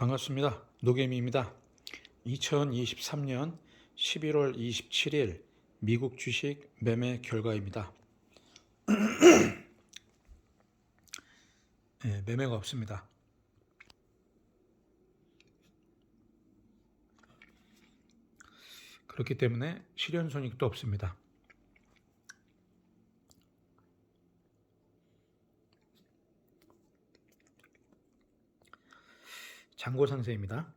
반갑습니다. 노개미입니다. 2023년 11월 27일 미국 주식 매매 결과입니다. 네, 매매가 없습니다. 그렇기 때문에 실현 손익도 없습니다. 장고 상세입니다.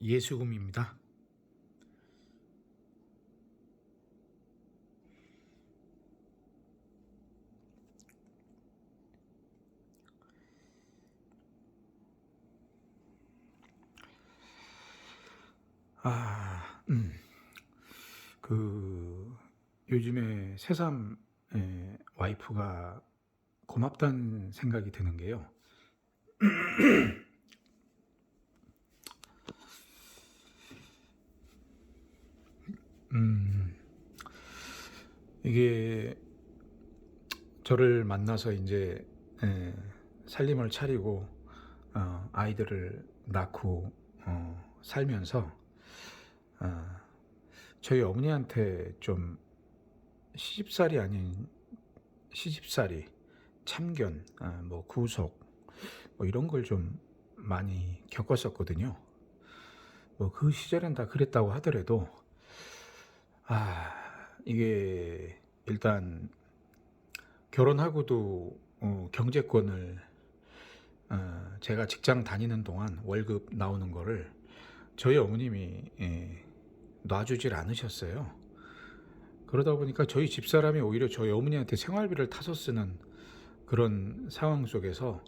예수금입니다. 아, 음. 그 요즘에 새삼 에, 와이프가 고맙다는 생각이 드는 게요. 음, 이게 저를 만나서 이제 에, 살림을 차리고 어, 아이들을 낳고 어, 살면서 어, 저희 어머니한테 좀 시집살이 아닌 시집살이 참견, 아, 뭐 구속 뭐 이런 걸 좀 많이 겪었었거든요. 뭐 그 시절엔 다 그랬다고 하더라도 아 이게 일단 결혼하고도 어, 경제권을 어, 제가 직장 다니는 동안 월급 나오는 거를 저희 어머님이 예, 놔주질 않으셨어요. 그러다 보니까 저희 집사람이 오히려 저희 어머니한테 생활비를 타서 쓰는 그런 상황 속에서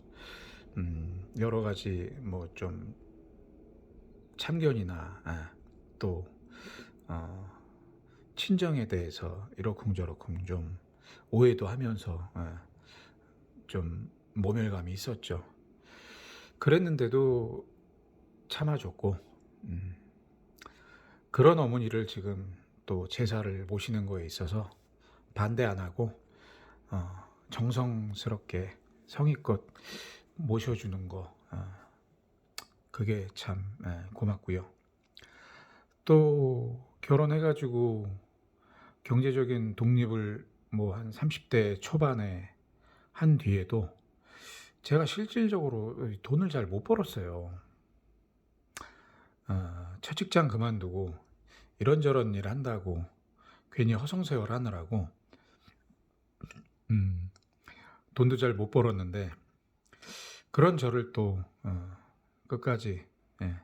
음, 여러 가지 뭐 좀 참견이나 아, 또 어, 친정에 대해서 이러쿵저러쿵 좀 오해도 하면서 아, 좀 모멸감이 있었죠. 그랬는데도 참아줬고 음, 그런 어머니를 지금 또 제사를 모시는 거에 있어서 반대 안 하고 어, 정성스럽게 성의껏 모셔주는 거 어, 그게 참 예, 고맙고요. 또 결혼해가지고 경제적인 독립을 뭐 한 30대 초반에 한 뒤에도 제가 실질적으로 돈을 잘 못 벌었어요. 어, 첫 직장 그만두고 이런저런 일 한다고 괜히 허송세월 하느라고 음, 돈도 잘 못 벌었는데 그런 저를 또 어, 끝까지 예,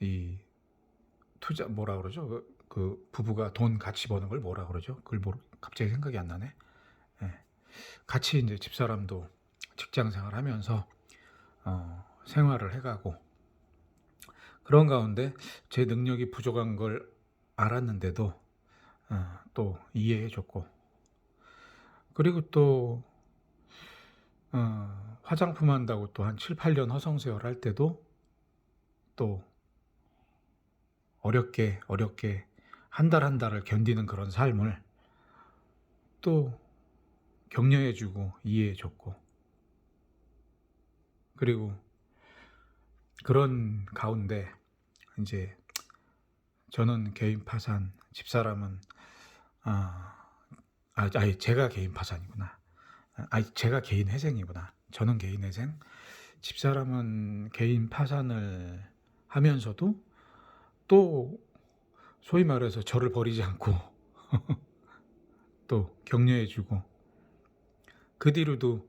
이 투자 뭐라 그러죠? 그, 그 부부가 돈 같이 버는 걸 뭐라 그러죠? 그걸 모르, 갑자기 생각이 안 나네. 예, 같이 이제 집사람도 직장 생활하면서 어, 생활을 해가고 그런 가운데 제 능력이 부족한 걸 알았는데도 어, 또 이해해줬고. 그리고 또 어, 화장품 한다고 또 한 7, 8년 허송세월 할 때도 또 어렵게 어렵게 한 달 한 달을 견디는 그런 삶을 또 격려해주고 이해해줬고. 그리고 그런 가운데 이제 저는 개인 파산, 집사람은 아, 아, 아니 제가 개인 파산이구나. 아, 제가 개인 회생이구나. 저는 개인 회생, 집사람은 개인 파산을 하면서도 또 소위 말해서 저를 버리지 않고 또 격려해주고 그 뒤로도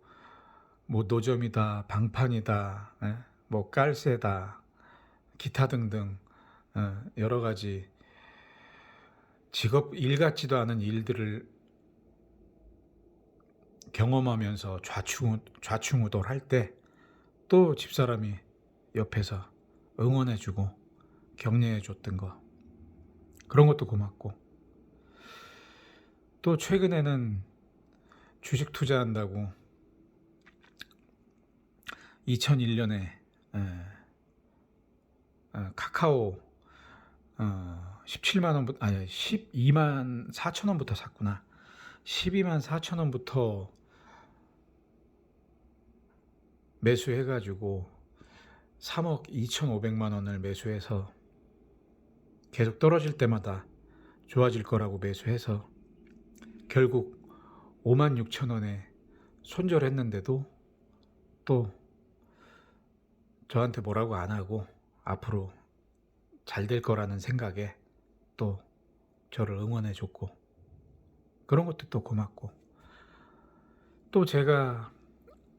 뭐 노점이다, 방판이다, 예? 뭐 깔새다, 기타 등등 어, 여러 가지 직업 일 같지도 않은 일들을 경험하면서 좌충 좌충우돌 할 때 또 집사람이 옆에서 응원해주고 격려해줬던 거. 그런 것도 고맙고. 또 최근에는 주식 투자한다고 2001년에 어, 카카오 어, 17만 원부터 아니 12만 4천 원부터 샀구나. 12만 4천 원부터 매수해 가지고 3억 2,500만 원을 매수해서 계속 떨어질 때마다 좋아질 거라고 매수해서 결국 5만 6천 원에 손절했는데도 또 저한테 뭐라고 안 하고 앞으로 잘 될 거라는 생각에 또 저를 응원해 줬고 그런 것도 또 고맙고. 또 제가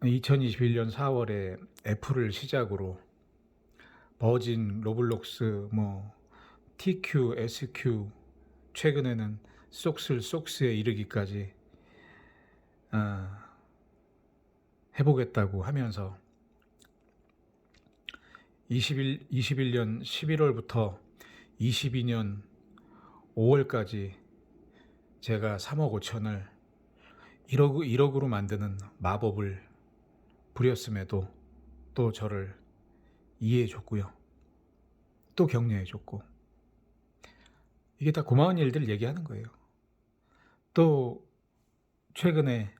2021년 4월에 애플을 시작으로 버진, 로블록스, 뭐 TQ, SQ 최근에는 속슬, 속스에 이르기까지 아, 해보겠다고 하면서 21, 21년 11월부터 22년 5월까지 제가 3억 5천을 1억, 1억으로 만드는 마법을 부렸음에도 또 저를 이해해 줬고요. 또 격려해 줬고. 이게 다 고마운 일들 얘기하는 거예요. 또 최근에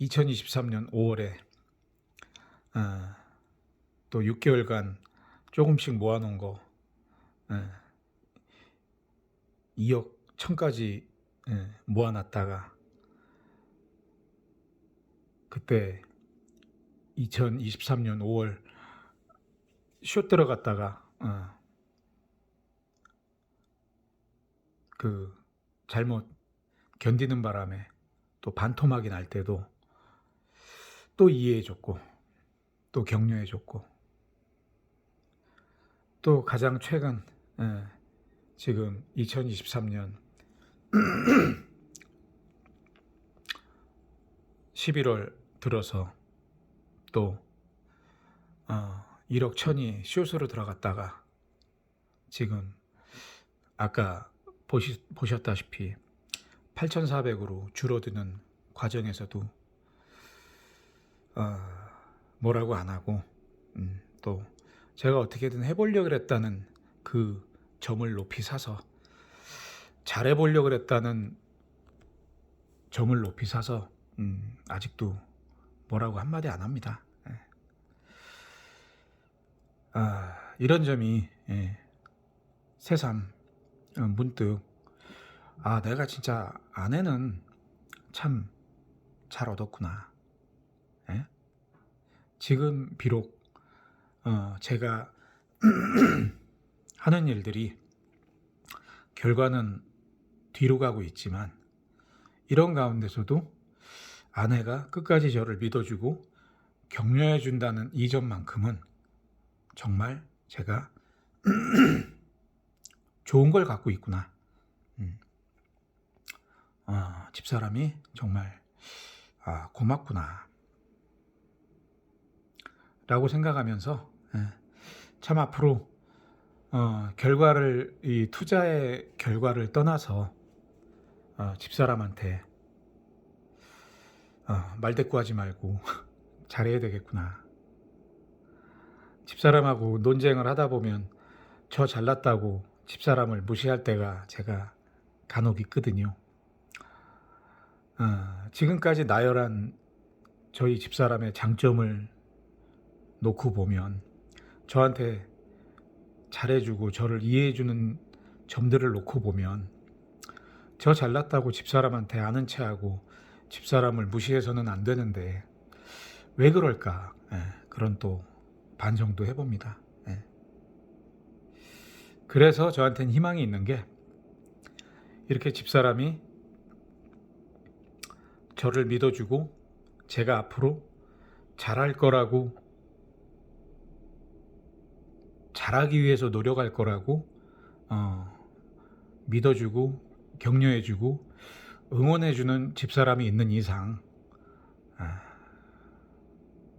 2023년 5월에 아, 또 6개월간 조금씩 모아놓은 거. 예, 2억 천까지 예, 모아놨다가 그때 2023년 5월 쇼 들어갔다가 어, 그 잘못 견디는 바람에 또 반토막이 날 때도 또 이해해줬고 또 격려해줬고 또 가장 최근 예, 지금 2023년 11월 들어서 또 어, 1억 천이 숏으로 들어갔다가 지금 아까 보시, 보셨다시피 8,400으로 줄어드는 과정에서도 어, 뭐라고 안 하고 음, 또 제가 어떻게든 해보려고 했다는 그 점을 높이 사서 잘해보려고 했다는 점을 높이 사서 음, 아직도 뭐라고 한마디 안 합니다. 예. 아, 이런 점이 예, 새삼 어, 문득 아 내가 진짜 아내는 참 잘 얻었구나. 예? 지금 비록 어, 제가 하는 일들이 결과는 뒤로 가고 있지만 이런 가운데서도 아내가 끝까지 저를 믿어주고 격려해 준다는 이 점만큼은 정말 제가 좋은 걸 갖고 있구나. 음. 아, 집사람이 정말 아, 고맙구나. 라고 생각하면서 예, 참 앞으로 어, 결과를 이 투자의 결과를 떠나서 어, 집사람한테 어, 말대꾸하지 말고 잘해야 되겠구나. 집사람하고 논쟁을 하다 보면 저 잘났다고 집사람을 무시할 때가 제가 간혹 있거든요. 어, 지금까지 나열한 저희 집사람의 장점을 놓고 보면 저한테 잘해주고 저를 이해해주는 점들을 놓고 보면 저 잘났다고 집사람한테 아는 체하고 집사람을 무시해서는 안 되는데 왜 그럴까 예, 그런 또 반성도 해봅니다. 예. 그래서 저한테는 희망이 있는 게 이렇게 집사람이 저를 믿어주고 제가 앞으로 잘할 거라고 잘하기 위해서 노력할 거라고 어, 믿어주고 격려해주고 응원해주는 집사람이 있는 이상 아,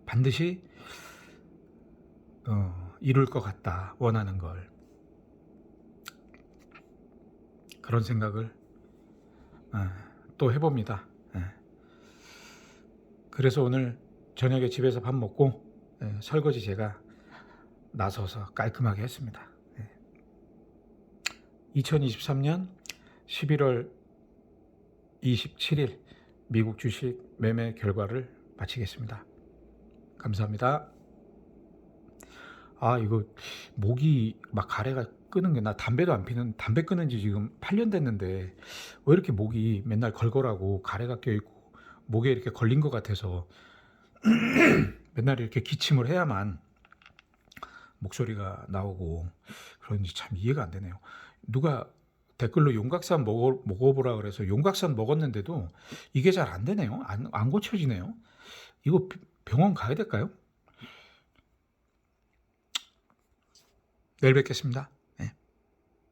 반드시 어, 이룰 것 같다 원하는 걸 그런 생각을 아, 또 해봅니다. 예. 그래서 오늘 저녁에 집에서 밥 먹고 예, 설거지 제가 나서서 깔끔하게 했습니다. 예. 2023년 11월 27일 미국 주식 매매 결과를 마치겠습니다. 감사합니다. 아 이거 목이 막 가래가 끄는 게 나 담배도 안 피는 담배 끊은 지 지금 8년 됐는데 왜 이렇게 목이 맨날 걸걸하고 가래가 껴 있고 목에 이렇게 걸린 것 같아서 맨날 이렇게 기침을 해야만 목소리가 나오고 그런지 참 이해가 안 되네요. 누가 댓글로 용각산 먹어, 먹어보라 그래서 용각산 먹었는데도 이게 잘 안 되네요. 안, 안 고쳐지네요. 이거 병원 가야 될까요? 내일 뵙겠습니다.